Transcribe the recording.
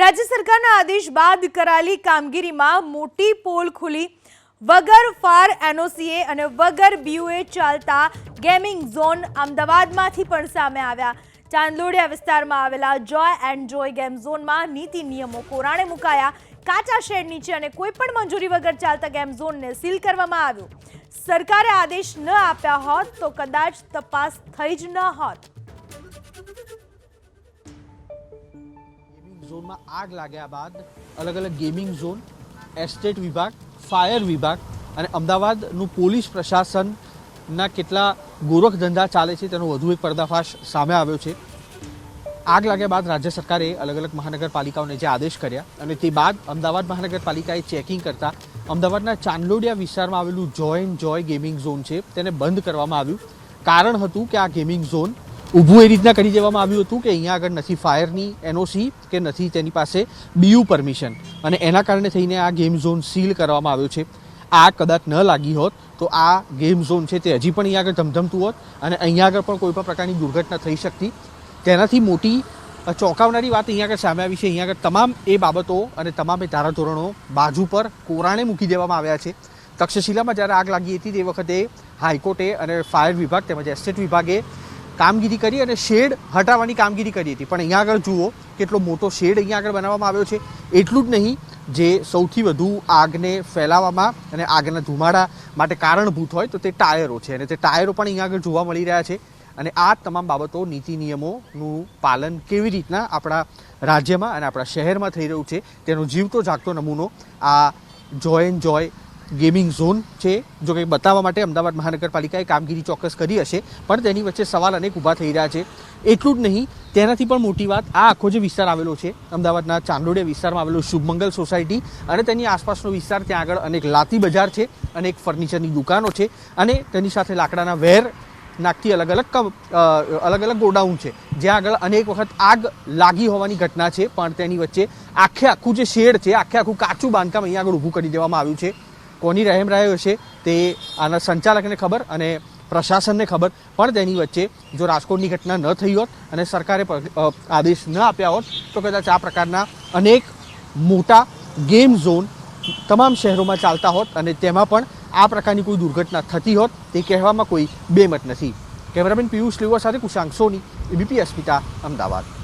રાજ્ય સરકારના આદેશ બાદ કરાયેલી કામગીરીમાં મોટી પોલ ખુલી. વગર ફાર એનઓસીએ અને વગર બીયુએ ચાલતા ગેમિંગ ઝોન અમદાવાદમાંથી પણ સામે આવ્યા. ચાંદલોડિયા વિસ્તારમાં આવેલા જોય એન્ડ જોય ગેમ ઝોનમાં નીતિ નિયમો કોરાણે મુકાયા. કાચા શેડ નીચે અને કોઈ પણ મંજૂરી વગર ચાલતા ગેમ ઝોનને સીલ કરવામાં આવ્યો. સરકારે આદેશ ન આપ્યા હોત તો કદાચ તપાસ થઈ જ ન હોત. ઝોનમાં આગ લાગ્યા બાદ અલગ અલગ ગેમિંગ ઝોન, એસ્ટેટ વિભાગ, ફાયર વિભાગ અને અમદાવાદનું પોલીસ પ્રશાસનના કેટલા ગોરખ ધંધા ચાલે છે તેનો વધુ એક પર્દાફાશ સામે આવ્યો છે. આગ લાગ્યા બાદ રાજ્ય સરકારે અલગ અલગ મહાનગરપાલિકાઓને જે આદેશ કર્યા અને તે બાદ અમદાવાદ મહાનગરપાલિકાએ ચેકિંગ કરતા અમદાવાદના ચાંદલોડિયા વિસ્તારમાં આવેલું joy and joy gaming zone છે તેને બંધ કરવામાં આવ્યું. કારણ હતું કે આ ગેમિંગ ઝોન ઊભું એ રીતના કરી દેવામાં આવ્યું હતું કે અહીંયા આગળ નથી ફાયરની એનઓસી કે નથી તેની પાસે બીયુ પરમિશન. અને એના કારણે થઈને આ ગેમ ઝોન સીલ કરવામાં આવ્યો છે. આ કદાચ ન લાગી હોત તો આ ગેમ ઝોન છે તે હજી પણ અહીંયા આગળ ધમધમતું હોત અને અહીંયા આગળ પણ કોઈ પણ પ્રકારની દુર્ઘટના થઈ શકતી. તેનાથી મોટી ચોંકાવનારી વાત અહીંયા આગળ સામે આવી છે. અહીંયા આગળ તમામ એ બાબતો અને તમામ એ ધારાધોરણો બાજુ પર કોરાણે મૂકી દેવામાં આવ્યા છે. તક્ષશિલામાં જ્યારે આગ લાગી હતી તે વખતે હાઈકોર્ટે અને ફાયર વિભાગ તેમજ એસ્ટેટ વિભાગે કામગીરી કરી અને શેડ હટાવવાની કામગીરી કરી હતી. પણ અહીંયા આગળ જુઓ, કેટલો મોટો શેડ અહીંયા આગળ બનાવવામાં આવ્યો છે. એટલું જ નહીં, જે સૌથી વધુ આગને ફેલાવવામાં અને આગના ધુમાડા માટે કારણભૂત હોય તો તે ટાયરો છે અને તે ટાયરો પણ અહીંયા આગળ જોવા મળી રહ્યા છે. અને આ તમામ બાબતો નીતિ નિયમોનું પાલન કેવી રીતના આપણા રાજ્યમાં અને આપણા શહેરમાં થઈ રહ્યું છે તેનો જીવતો જાગતો નમૂનો આ joy and joy gaming zone છે, જો કે બતાવવા માટે અમદાવાદ મહાનગરપાલિકાએ કામગીરી ચોક્કસ કરી હશે, પણ તેની વચ્ચે સવાલ અનેક ઊભા થઈ રહ્યા છે. એટલું જ નહીં, તેનાથી પણ મોટી વાત, આ આખો જે વિસ્તાર આવેલો છે, અમદાવાદના ચાંદોડિયા વિસ્તારમાં આવેલો શુભમંગલ સોસાયટી, અને તેની આસપાસનો વિસ્તાર ત્યાં આગળ અનેક લાતી બજાર છે, અનેક ફર્નિચરની દુકાનો છે, અને તેની સાથે લાકડાના વેર નાખતી અલગ અલગ અલગ અલગ ગોડાઉન છે, જ્યાં આગળ અનેક વખત આગ લાગી હોવાની ઘટના છે, પણ તેની વચ્ચે આખે આખું જે શેડ છે આખે આખું કાચું બાંધકામ અહીંયા આગળ ઊભું કરી દેવામાં આવ્યું છે. કોની રહેમ રહ્યો છે તે આના સંચાલકને ખબર અને પ્રશાસનને ખબર. પણ તેની વચ્ચે જો રાજકોટની ઘટના ન થઈ હોત અને સરકારે આદેશ ન આપ્યા હોત, તો કદાચ આ પ્રકારના અનેક મોટા ગેમ ઝોન તમામ શહેરોમાં ચાલતા હોત અને તેમાં પણ આ પ્રકારની કોઈ દુર્ઘટના થતી હોત, તે કહેવામાં કોઈ બેમત નથી. કેમેરામેન પિયુષ લેવા સાથે કુશાંક સોની, એબીપી અસ્મિતા, અમદાવાદ.